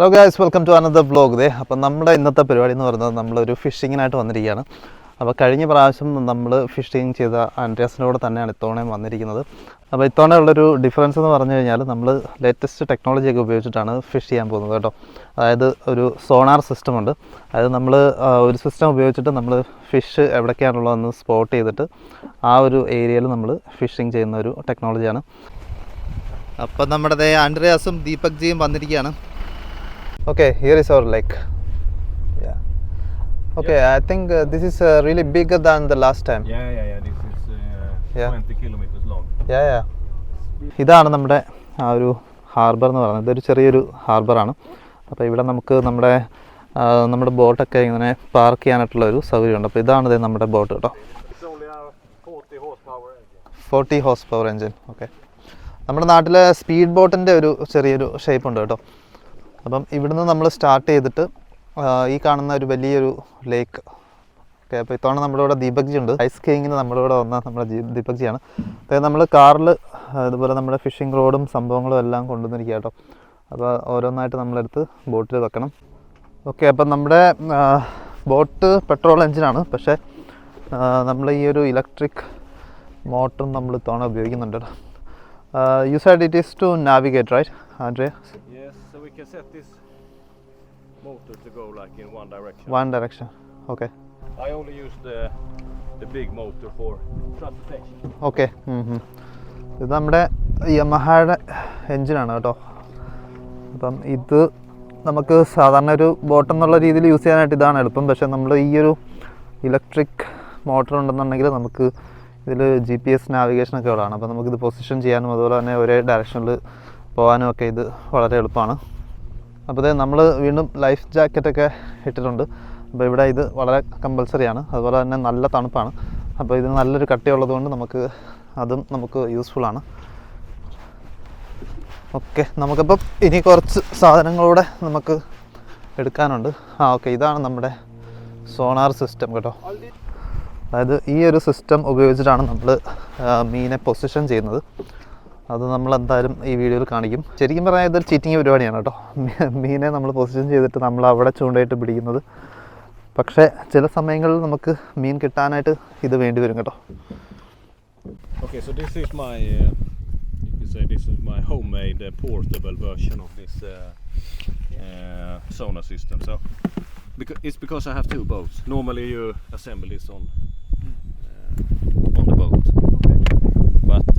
Hello guys welcome to another blog ദേ. അപ്പം നമ്മുടെ ഇന്നത്തെ പരിപാടി എന്ന് പറയുന്നത് നമ്മളൊരു ഫിഷിങ്ങിനായിട്ട് വന്നിരിക്കുകയാണ്. അപ്പോൾ കഴിഞ്ഞ പ്രാവശ്യം നമ്മൾ ഫിഷിങ് ചെയ്ത ആൻഡ്രിയാസിന്റെ കൂടെ തന്നെയാണ് ഇത്തവണയും വന്നിരിക്കുന്നത്. അപ്പോൾ ഇത്തവണ ഉള്ളൊരു ഡിഫറൻസ് എന്ന് പറഞ്ഞു കഴിഞ്ഞാൽ നമ്മൾ ലേറ്റസ്റ്റ് ടെക്നോളജിയൊക്കെ ഉപയോഗിച്ചിട്ടാണ് ഫിഷ് ചെയ്യാൻ പോകുന്നത് കേട്ടോ. അതായത് ഒരു സോണാർ സിസ്റ്റം ഉണ്ട്. അതായത് നമ്മൾ ഒരു സിസ്റ്റം ഉപയോഗിച്ചിട്ട് നമ്മൾ ഫിഷ് എവിടേക്കാണുള്ളതെന്ന് സ്പോട്ട് ചെയ്തിട്ട് ആ ഒരു ഏരിയയിൽ നമ്മൾ ഫിഷിങ് ചെയ്യുന്ന ഒരു ടെക്നോളജിയാണ് അപ്പം നമ്മുടെ ആൻഡ്രിയാസും ദീപക് ജിയും വന്നിരിക്കുകയാണ്. Okay, here is our lake. Yeah. Okay, yeah. I think uh, this is uh, really bigger than the last time. Yeah, yeah, yeah. This is uh, Yeah. 20 kilometers long. Yeah, yeah. ഇതാണ് നമ്മുടെ ആ ഒരു harbour എന്ന് പറയുന്നത് ഇതൊരു ചെറിയൊരു ഹാർബറാണ് അപ്പോൾ ഇവിടെ നമുക്ക് നമ്മുടെ നമ്മുടെ ബോട്ടൊക്കെ ഇങ്ങനെ പാർക്ക് ചെയ്യാനായിട്ടുള്ള ഒരു സൗകര്യമുണ്ട് അപ്പോൾ ഇതാണ് നമ്മുടെ ബോട്ട് കേട്ടോ It's only a 40 horsepower engine. Forty horse power engine okay നമ്മുടെ നാട്ടിലെ സ്പീഡ് ബോട്ടിന്റെ ഒരു ചെറിയൊരു ഷേപ്പ് ഉണ്ട് കേട്ടോ അപ്പം ഇവിടുന്ന് നമ്മൾ സ്റ്റാർട്ട് ചെയ്തിട്ട് ഈ കാണുന്ന ഒരു വലിയൊരു ലേക്ക് ഓക്കെ അപ്പോൾ ഇത്തവണ നമ്മുടെ ഇവിടെ ദീപക് ജി ഉണ്ട് ഐസ് സ്കീയിങ്ങിന് നമ്മുടെ ഇവിടെ വന്ന നമ്മുടെ ജി- ദീപക് ജിയാണ് അതായത് നമ്മൾ കാറിൽ അതുപോലെ നമ്മുടെ ഫിഷിംഗ് റോഡും സംഭവങ്ങളും എല്ലാം കൊണ്ടുവന്നിരിക്കുക കേട്ടോ അപ്പോൾ ഓരോന്നായിട്ട് നമ്മളെടുത്ത് ബോട്ടിൽ വെക്കണം. ഓക്കെ അപ്പം നമ്മുടെ ബോട്ട് പെട്രോൾ എഞ്ചിനാണ് പക്ഷേ നമ്മൾ ഈ ഒരു ഇലക്ട്രിക് മോട്ടറും നമ്മൾ ഇത്തവണ ഉപയോഗിക്കുന്നുണ്ട് you side it is to navigate right Andrea can set this motor to go like in one direction. One direction, okay. I only use the the big motor for transportation. Okay ഇത് നമ്മുടെ യമഹയുടെ എൻജിനാണ് കേട്ടോ അപ്പം ഇത് നമുക്ക് സാധാരണ ഒരു boat എന്നുള്ള രീതിയിൽ യൂസ് ചെയ്യാനായിട്ട് ഇതാണ് എളുപ്പം പക്ഷേ നമ്മൾ ഈ ഒരു ഇലക്ട്രിക് മോട്ടർ ഉണ്ടെന്നുണ്ടെങ്കിൽ നമുക്ക് ഇതിൽ ജി പി എസ് നാവിഗേഷനൊക്കെ ഉള്ളതാണ് അപ്പോൾ നമുക്കിത് പൊസിഷൻ ചെയ്യാനും അതുപോലെ തന്നെ ഒരേ ഡയറക്ഷനിൽ പോകാനും ഒക്കെ ഇത് വളരെ എളുപ്പമാണ് അപ്പോൾ ഇതേ നമ്മൾ വീണ്ടും ലൈഫ് ജാക്കറ്റൊക്കെ ഇട്ടിട്ടുണ്ട്. അപ്പോൾ ഇവിടെ ഇത് വളരെ കമ്പൽസറിയാണ് അതുപോലെ തന്നെ നല്ല തണുപ്പാണ്. അപ്പോൾ ഇതിന് നല്ലൊരു കട്ടിയുള്ളത് കൊണ്ട് നമുക്ക് അതും നമുക്ക് യൂസ്ഫുൾ യൂസ്ഫുള്ളാണ് ഓക്കെ നമുക്കിപ്പം ഇനി കുറച്ച് സാധനങ്ങളൂടെ നമുക്ക് എടുക്കാനുണ്ട്. ആ ഓക്കെ ഇതാണ് നമ്മുടെ സോണാർ സിസ്റ്റം കേട്ടോ. അതായത് ഈ ഒരു സിസ്റ്റം ഉപയോഗിച്ചിട്ടാണ് നമ്മൾ മീനെ പൊസിഷൻ ചെയ്യുന്നത്. അത് നമ്മൾ എന്തായാലും ഈ വീഡിയോയിൽ കാണിക്കും. ശരിക്കും പറഞ്ഞാൽ ഇതൊരു ചീറ്റിംഗ് പരിപാടിയാണ് കേട്ടോ. മീനെ നമ്മൾ പൊസിഷൻ ചെയ്തിട്ട് നമ്മൾ അവിടെ ചൂണ്ടയിട്ട് പിടിക്കുന്നത്. പക്ഷേ ചില സമയങ്ങളിൽ നമുക്ക് മീൻ കിട്ടാനായിട്ട് ഇത് വേണ്ടി വരും കേട്ടോ. Sonar uh, uh, uh, system. So because it's because i have two boats. Normally you assemble this on on the boat. Okay. but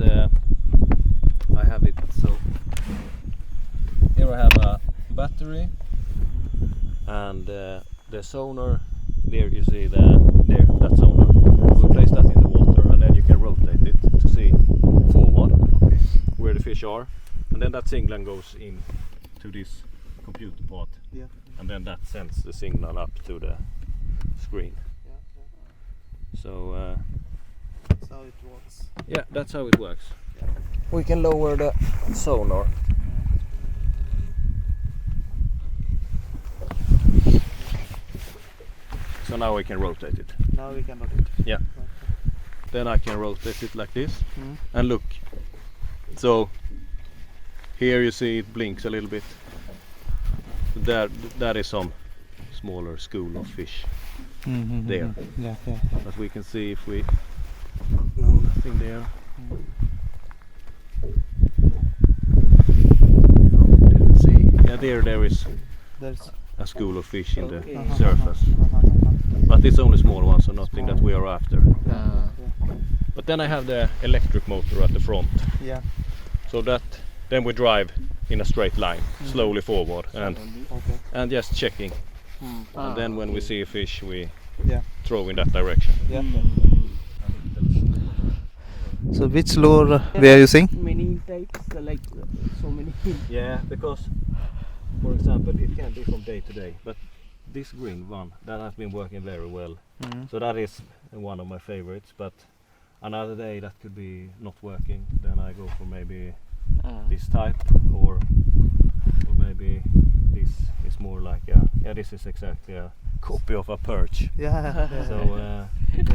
I have it so. Here I have a battery and uh, the sonar. There you see the there that sonar. We place that in the water and then you can rotate it to see forward where the fish are, and then that signal goes in to this computer part, Yeah. and then that sends the signal up to the screen. So uh, that's how it works yeah, that's how it works. We can lower the sonar. So now we can rotate it. Now we can rotate. Yeah. Then I can rotate it like this Mhm. and look. So here you see it blinks a little bit. There, that is some smaller school of fish. Mm-hmm, there. Mm-hmm. Yeah, yeah, But we can see if we no nothing there. Mm-hmm. No, didn't see. Yeah, there there is There's a school of fish in Okay. the surface. But it's only small ones, so nothing that we are after. But then I have the electric motor at the front, yeah. so that then we drive in a straight line, slowly forward, and Okay. and just checking. And then when we see a fish, we Yeah. throw in that direction. Yeah. So which lure we are using? Many types, uh, like uh, so many. Yeah, because for example, it can be from day to day, but this green one that has been working very well. So that is one of my favorites. But another day that could be not working, then I go for maybe Uh, this type or or maybe this is more like a yeah this is exactly a copy of a perch Yeah. so uh,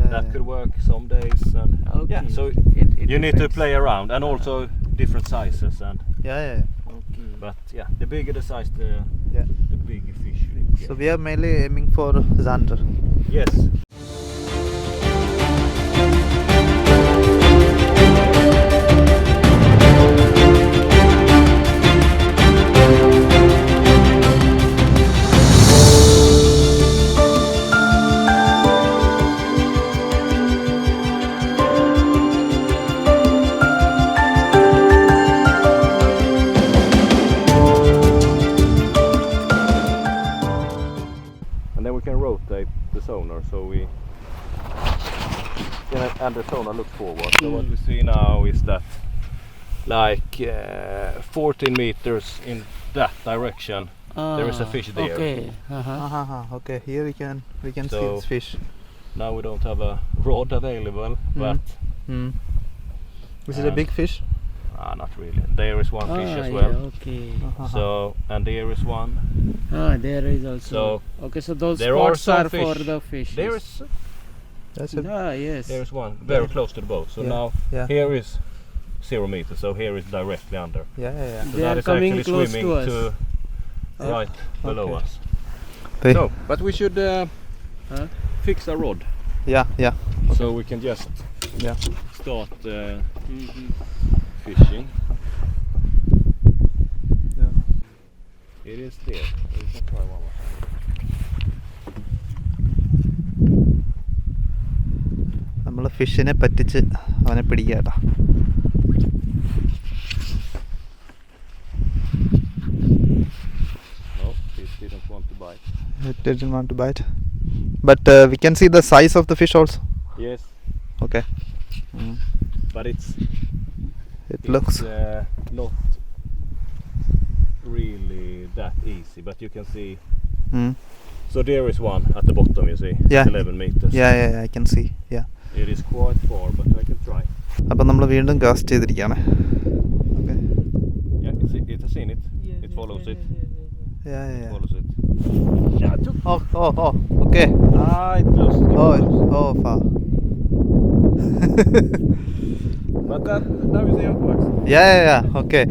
that could work some days and yeah so it, it you need to play around and also different sizes and Yeah, yeah. But yeah, the bigger the size, the Yeah. the bigger fish get. So we are mainly aiming for zander. yes. Like uh, 14 meters in that direction there is a Ah, fish there. Okay. Uh-huh. Uh-huh. Okay, here we can we can So- see this fish. Now we don't have a rod available, but Hmm. Is it a Um, big fish? ah, not really. There is one fish Ah, as well. yeah, okay. Uh-huh. So and there is one. Ah, there is also. So, okay, so those there spots some are for the fish. There is That's a, Ah, yes. there is one very close to the boat. So Yeah. now yeah. here is zero meters. So here is directly under. Yeah, yeah, yeah. So They that are is coming actually close swimming to us. to Yeah. right below Okay. us. They- So, but we should uh, Huh? fix a rod Yeah, yeah. so we can just Yeah. start uh, Mhm. fishing. Yeah. It is there. We can try one more. നമ്മൾ ഫിഷിനെ പറ്റിച്ച് അവനെ പിടിക്കുക കേട്ടോ It didn't want to bite. But uh, we can see the size of the fish also. Yes, Okay. Mm. but it's It it's looks. uh, not really that easy. But you can see. Mm. So there is one at the bottom. You see. Yeah. It's 11 meters. Yeah, yeah, yeah, I can see. Yeah. It is quite far, but I can try. അപ്പം നമ്മൾ വീണ്ടും cast ചെയ്തിരിക്കുകയാണ് okay Yeah, it's, it has seen ja, ja. follows it. Yeah, yeah, yeah. Follows. Oh, oh, Oké. okay. Ah, it lost. It Oh, lost. oh, far. But that, now is how it works. yeah, yeah, yeah. Okay.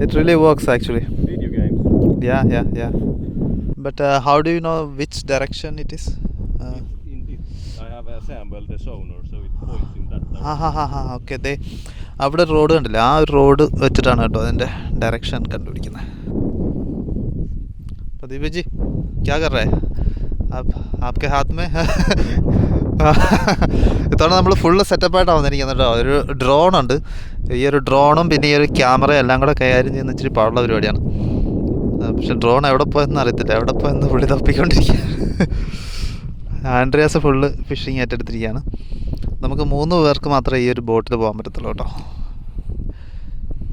It really works actually. Video games. Yeah, yeah, yeah. But uh, how do you know which direction it is? Uh, in, in, this, I have assembled the sonar so it points in that direction. ആ ഹാ ഹാ ഹാ okay ദേ അവിടെ road കണ്ടില്ലേ ആ ഒരു road വെച്ചിട്ടാണ് കേട്ടോ അതിന്റെ ഡയറക്ഷൻ കണ്ടുപിടിക്കുന്നത് അപ്പോൾ ദീപക് ജി ക്യാ കർ രേ आप आपके हाथ में ഇത്തവണ നമ്മൾ ഫുള്ള് സെറ്റപ്പായിട്ടാണ് വന്നിരിക്കുന്നത് കേട്ടോ ഒരു ഡ്രോൺ ഉണ്ട് ഈ ഒരു ഡ്രോണും പിന്നെ ഈ ഒരു ക്യാമറയും എല്ലാം കൂടെ കൈകാര്യം ചെയ്യുന്ന ഇച്ചിരി പാടുള്ള പരിപാടിയാണ് ആ, പക്ഷെ ഡ്രോൺ എവിടെ പോയെന്ന് അറിയത്തില്ല എവിടെ പോയെന്ന് പുള്ളി തപ്പിക്കൊണ്ടിരിക്കുക ആൻഡ്രിയാസ് ഫുള്ള് ഫിഷിങ് ഏറ്റെടുത്തിരിക്കുകയാണ് നമുക്ക് മൂന്ന് പേർക്ക് മാത്രമേ ഈ ഒരു ബോട്ടിൽ പോകാൻ പറ്റത്തുള്ളൂ കേട്ടോ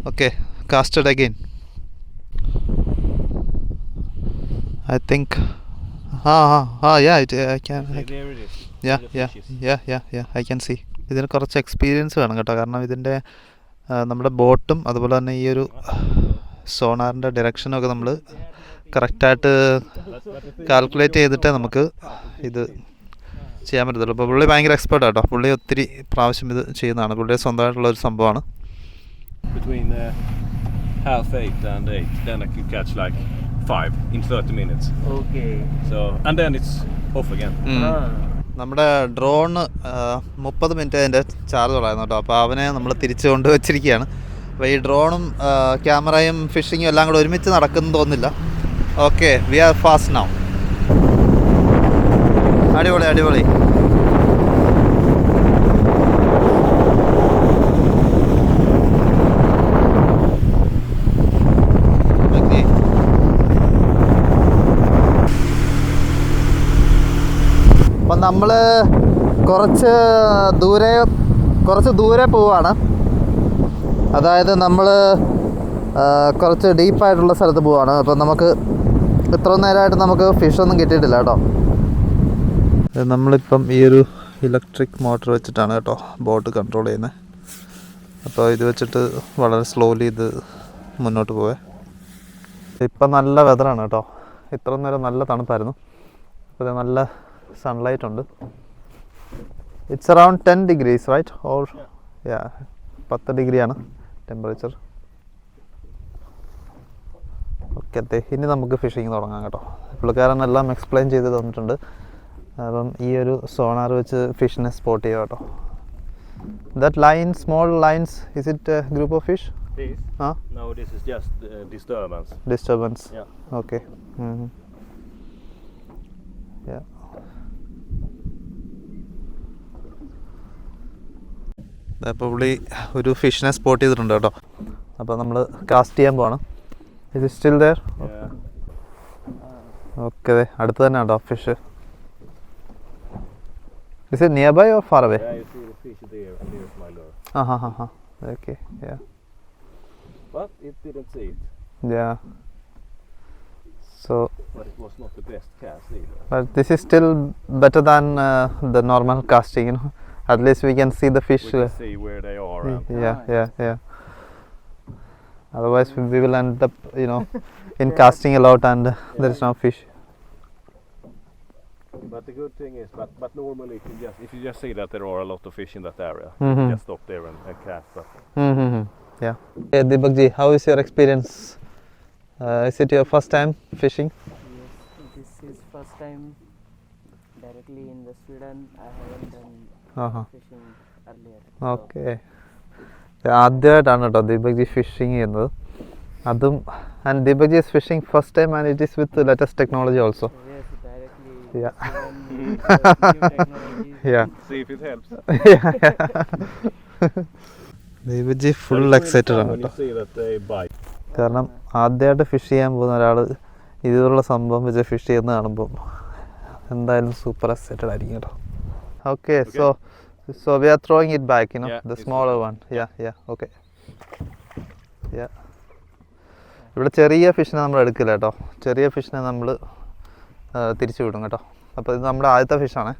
okay casted again I think Ah, ah, yeah, See, there it is. Yeah See the yeah, yeah, yeah, yeah, yeah I can see ഇതിന് കുറച്ച് എക്സ്പീരിയൻസ് വേണം കേട്ടോ. കാരണം ഇതിന്റെ നമ്മുടെ ബോട്ടും അതുപോലെ തന്നെ ഈ ഒരു സോണാറിന്റെ ഡയറക്ഷനൊക്കെ നമ്മൾ കറക്റ്റായിട്ട് കാൽക്കുലേറ്റ് ചെയ്തിട്ടേ നമുക്ക് ഇത് ചെയ്യാൻ പറ്റത്തുള്ളൂ. അപ്പോൾ പുള്ളി ഭയങ്കര എക്സ്പേർട്ട് കേട്ടോ പുള്ളി ഒത്തിരി പ്രാവശ്യം ഇത് ചെയ്യുന്നതാണ്. പുള്ളിയുടെ സ്വന്തമായിട്ടുള്ള ഒരു സംഭവമാണ്. Between uh, half eight and eight, then I can catch like five in 30 minutes. Okay. So and then it's off again. Ah. നമ്മുടെ ഡ്രോണ് മുപ്പത് മിനിറ്റ് അതിന്റെ ചാർജ് ഉള്ളായിരുന്നു കേട്ടോ അപ്പോൾ അവനെ നമ്മൾ തിരിച്ചു കൊണ്ട് വെച്ചിരിക്കുകയാണ് അപ്പോൾ ഈ ഡ്രോണും ക്യാമറയും ഫിഷിങ്ങും എല്ലാം കൂടെ ഒരുമിച്ച് നടക്കുന്നു തോന്നുന്നില്ല okay we are fast now അടിപൊളി അടിപൊളി Okay. അപ്പം നമ്മൾ കുറച്ച് ദൂരെ കുറച്ച് ദൂരെ പോവാണ്. അതായത് നമ്മൾ കുറച്ച് ഡീപ്പായിട്ടുള്ള സ്ഥലത്ത് പോവാണ്. അപ്പം നമുക്ക് ഇത്ര നേരമായിട്ട് നമുക്ക് ഫിഷൊന്നും കിട്ടിയിട്ടില്ല കേട്ടോ. നമ്മളിപ്പം ഈ ഒരു ഇലക്ട്രിക് മോട്ടർ വെച്ചിട്ടാണ് കേട്ടോ ബോട്ട് കൺട്രോൾ ചെയ്യുന്നത്. അപ്പോൾ ഇത് വെച്ചിട്ട് വളരെ സ്ലോലി ഇത് മുന്നോട്ട് പോവേ. ഇപ്പം നല്ല വെതറാണ് കേട്ടോ. ഇത്ര നേരം നല്ല തണുപ്പായിരുന്നു. അപ്പോൾ നല്ല സൺലൈറ്റ് ഉണ്ട്. It's around ten degrees right or yeah പത്ത് ഡിഗ്രിയാണ് ടെമ്പറേച്ചർ ഓക്കെ അതെ ഇനി നമുക്ക് ഫിഷിങ് തുടങ്ങാം കേട്ടോ. പുള്ളിക്കാരൻ എല്ലാം എക്സ്പ്ലെയിൻ ചെയ്ത് തന്നിട്ടുണ്ട്. അപ്പം ഈ ഒരു സോണാർ വെച്ച് ഫിഷിനെ സ്പോട്ട് ചെയ്യാം കേട്ടോ. That line small lines is it group of fish? ആ. ഡിസ്റ്റർബൻസ്. ഓക്കെ ഇപ്പോൾ പുള്ളി ഒരു ഫിഷിനെ സ്പോട്ട് ചെയ്തിട്ടുണ്ട് കേട്ടോ. അപ്പോൾ നമ്മൾ കാസ്റ്റ് ചെയ്യാൻ പോകണം ഇത് സ്റ്റിൽ ദർ ഓക്കെ അതെ അടുത്ത് തന്നെ കേട്ടോ fish is nearby or far away ആ ഹാ ഹാ ഹാ. Okay yeah so this is still better than the normal casting you know At least we can see the fish. We uh, can see where they are. y- And yeah, Ah, yeah, yeah. Otherwise, we we will end up, you know, in casting a lot and uh, there is no fish. But the good thing is, but, but normally if you just if you just see that there are a lot of fish in that area, Mhm. just stop there and, and cast. But Mm-hmm. Yeah. Hey, Deepak how is your experience? Uh, is it your first time fishing? Yes, this is first time directly in the Sweden. I haven't done fishing earlier. Okay. ആദ്യമായിട്ടാണ് കേട്ടോ Deepak ji fishing ചെയ്യുന്നത്. അതും and Deepak ji is fishing first time and it is with latest technology also. Yeah. See if it helps. Ji full excited ആണ് കേട്ടോ. കാരണം ആദ്യമായിട്ട് fish ചെയ്യാൻ പോകുന്ന ഒരാൾ ഇതുപോലുള്ള സംഭവം വെച്ച് ഫിഷ് ചെയ്യുന്ന കാണുമ്പോൾ എന്തായാലും സൂപ്പർ എക്സൈറ്റഡ് ആയിരിക്കും കേട്ടോ okay so so we are throwing it back, you know, Yeah, the smaller one. Yeah, yeah, yeah. okay. Yeah. ഇവിടെ ചെറിയ ഫിഷിനെ നമ്മൾ എടുക്കില്ല കേട്ടോ ചെറിയ ഫിഷിനെ നമ്മൾ തിരിച്ചു വിടും കേട്ടോ അപ്പോൾ ഇത് നമ്മുടെ ആദ്യത്തെ ഫിഷാണ്